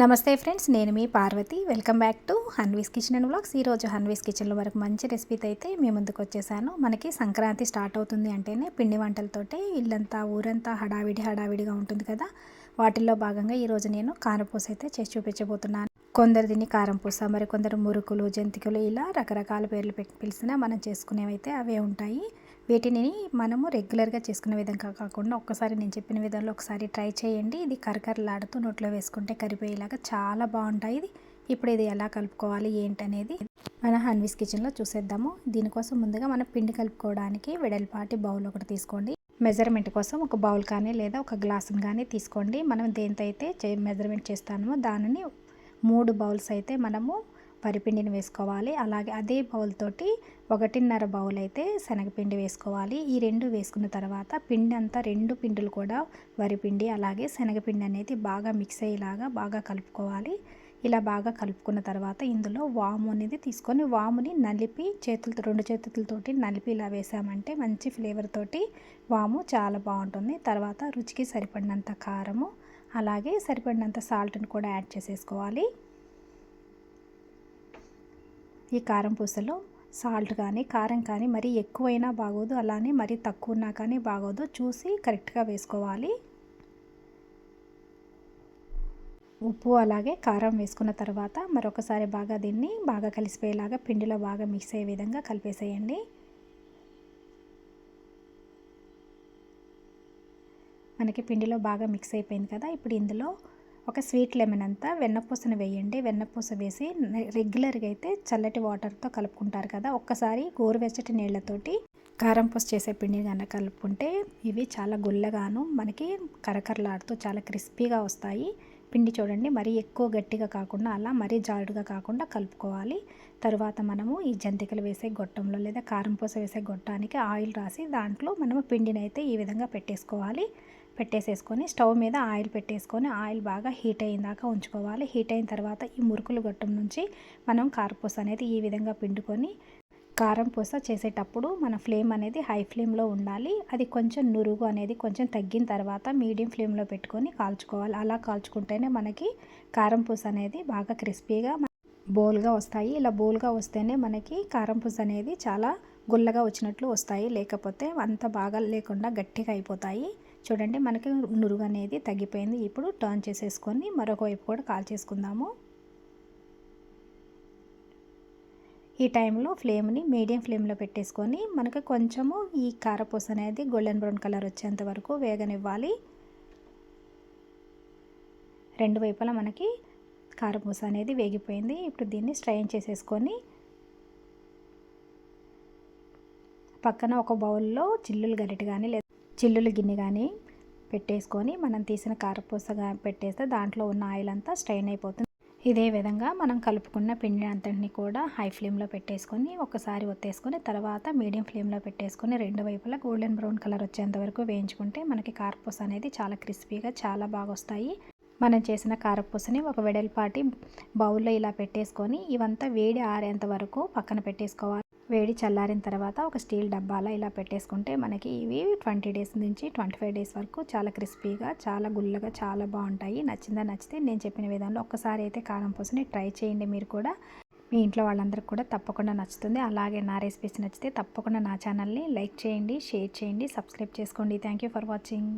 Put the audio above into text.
నమస్తే ఫ్రెండ్స్ నేను మీ Parvathi. Welcome back to Hanvi's kitchen and blogs. ఈరోజు హన్వీస్ కిచెన్లో వరకు మంచి రెసిపీతో అయితే మీ ముందుకు వచ్చేసాను. మనకి సంక్రాంతి స్టార్ట్ అవుతుంది అంటేనే పిండి వంటలతోటే ఇల్లంతా ఊరంతా హడావిడి హడావిడిగా ఉంటుంది కదా. వాటిల్లో భాగంగా ఈరోజు నేను కారపూస అయితే చేసి చూపించబోతున్నాను. కొందరు దీన్ని కారంపూస మరి కొందరు మురుకులు జంతికలు ఇలా రకరకాల పేర్లు పెట్టి పిలిచినా మనం చేసుకునేవైతే అవే ఉంటాయి. వీటిని మనము రెగ్యులర్గా చేసుకునే విధంగా కాకుండా ఒక్కసారి నేను చెప్పిన విధంలో ఒకసారి ట్రై చేయండి. ఇది కరకరలాడుతూ నోట్లో వేసుకుంటే కరిపోయేలాగా చాలా బాగుంటాయి. ఇది ఇప్పుడు ఇది ఎలా కలుపుకోవాలి? ఏంటనేది మన హన్వీస్ కిచెన్లో చూసేద్దాము. దీనికోసం ముందుగా మనం పిండి కలుపుకోవడానికి వెడల్పాటి బౌల్ ఒకటి తీసుకోండి. మెజర్మెంట్ కోసం ఒక బౌల్ కానీ లేదా ఒక గ్లాసును కానీ తీసుకోండి. మనం దేనితో అయితే మెజర్మెంట్ చేస్తామో దానిని మూడు బౌల్స్ అయితే మనము వరిపిండిని వేసుకోవాలి. అలాగే అదే బౌల్ తోటి ఒకటిన్నర బౌల్ అయితే శనగపిండి వేసుకోవాలి. ఈ రెండు వేసుకున్న తర్వాత పిండి అంతా రెండు పిండిలు కూడా వరిపిండి అలాగే శనగపిండి అనేది బాగా మిక్స్ అయ్యేలాగా బాగా కలుపుకోవాలి. ఇలా బాగా కలుపుకున్న తర్వాత ఇందులో వాము అనేది తీసుకొని వాముని నలిపి చేతులతో రెండు చేతులతోటి నలిపి ఇలా వేసామంటే మంచి ఫ్లేవర్ తోటి వాము చాలా బాగుంటుంది. తర్వాత రుచికి సరిపడినంత కారము అలాగే సరిపడినంత సాల్ట్ని కూడా యాడ్ చేసేసుకోవాలి. ఈ కారం పూసలో సాల్ట్ కానీ కారం కానీ మరీ ఎక్కువైనా బాగోదు. అలానే మరీ తక్కువ ఉన్నా కానీ బాగోదు. చూసి కరెక్ట్గా వేసుకోవాలి. ఉప్పు అలాగే కారం వేసుకున్న తర్వాత మరొకసారి బాగా దీన్ని బాగా కలిసిపోయేలాగా పిండిలో బాగా మిక్స్ అయ్యే విధంగా కలిపేసేయండి. మనకి పిండిలో బాగా మిక్స్ అయిపోయింది కదా ఇప్పుడు ఇందులో ఒక స్వీట్ లెమన్ అంతా వెన్నపూసను వేయండి. వెన్నపూస వేసి రెగ్యులర్గా అయితే చల్లటి వాటర్తో కలుపుకుంటారు కదా. ఒక్కసారి గోరువెచ్చటి నీళ్ళతోటి కారం పూస చేసే పిండి కనుక కలుపుకుంటే ఇవి చాలా గుల్లగాను మనకి కరకరలాడుతూ చాలా క్రిస్పీగా వస్తాయి. పిండి చూడండి మరీ ఎక్కువ గట్టిగా కాకుండా అలా మరీ జారుడుగా కాకుండా కలుపుకోవాలి. తర్వాత మనము ఈ జంతికలు వేసే గొట్టంలో లేదా కారం పూస వేసే గొట్టానికి ఆయిల్ రాసి దాంట్లో మనము పిండిని అయితే ఈ విధంగా పెట్టేసుకోవాలి. పెట్టేసేసుకొని స్టవ్ మీద ఆయిల్ పెట్టేసుకొని ఆయిల్ బాగా హీట్ అయ్యిందాక ఉంచుకోవాలి. హీట్ అయిన తర్వాత ఈ మురుకులు గొట్టం నుంచి మనం కారపూస అనేది ఈ విధంగా పిండుకొని కారం పూస చేసేటప్పుడు మన ఫ్లేమ్ అనేది హై ఫ్లేమ్లో ఉండాలి. అది కొంచెం నురుగు అనేది కొంచెం తగ్గిన తర్వాత మీడియం ఫ్లేమ్లో పెట్టుకొని కాల్చుకోవాలి. అలా కాల్చుకుంటేనే మనకి కారం పూస అనేది బాగా క్రిస్పీగా బోల్గా వస్తాయి. ఇలా బోల్గా వస్తేనే మనకి కారం పూస అనేది చాలా గుల్లగా వచ్చినట్లు వస్తాయి. లేకపోతే అంత బాగా లేకుండా గట్టిగా అయిపోతాయి. చూడండి మనకి నురుగు అనేది తగ్గిపోయింది. ఇప్పుడు టర్న్ చేసేసుకొని మరొక వైపు కూడా కాల్ చేసుకుందాము. ఈ టైంలో ఫ్లేమ్ని మీడియం ఫ్లేమ్లో పెట్టేసుకొని మనకి కొంచెము ఈ కారపూస అనేది గోల్డెన్ బ్రౌన్ కలర్ వచ్చేంత వరకు వేగనివ్వాలి. రెండు వైపులా మనకి కారపూస అనేది వేగిపోయింది. ఇప్పుడు దీన్ని స్ట్రైన్ చేసేసుకొని పక్కన ఒక బౌల్లో చిల్లులు గరిటె కానీ లేదా చిల్లులు గిన్నె కానీ పెట్టేసుకొని మనం తీసిన కారపూస పెట్టేస్తే దాంట్లో ఉన్న ఆయిల్ అంతా స్ట్రైన్ అయిపోతుంది. ఇదే విధంగా మనం కలుపుకున్న పిండి అంతటిని కూడా హై ఫ్లేమ్లో పెట్టేసుకొని ఒకసారి ఒత్తేసుకొని తర్వాత మీడియం ఫ్లేమ్లో పెట్టేసుకొని రెండు వైపులా గోల్డెన్ బ్రౌన్ కలర్ వచ్చేంత వరకు వేయించుకుంటే మనకి కారపూస అనేది చాలా క్రిస్పీగా చాలా బాగా వస్తాయి. మనం చేసిన కారపూసని ఒక వెడల్పాటి బౌల్లో ఇలా పెట్టేసుకొని ఇవంతా వేడి ఆరేంత వరకు పక్కన పెట్టేసుకోవాలి. వేడి చల్లారిన తర్వాత ఒక స్టీల్ డబ్బాలో ఇలా పెట్టేసుకుంటే మనకి ఇవి ట్వంటీ డేస్ నుంచి ట్వంటీ ఫైవ్ డేస్ వరకు చాలా క్రిస్పీగా చాలా గుల్లగా చాలా బాగుంటాయి. నచ్చిందా నచ్చితే నేను చెప్పిన విధంలో ఒక్కసారి అయితే కారం పూసని ట్రై చేయండి మీరు కూడా. మీ ఇంట్లో వాళ్ళందరికీ కూడా తప్పకుండా నచ్చుతుంది. అలాగే నా రెసిపీస్ నచ్చితే తప్పకుండా నా ఛానల్ని లైక్ చేయండి షేర్ చేయండి సబ్స్క్రైబ్ చేసుకోండి. Thank you for watching.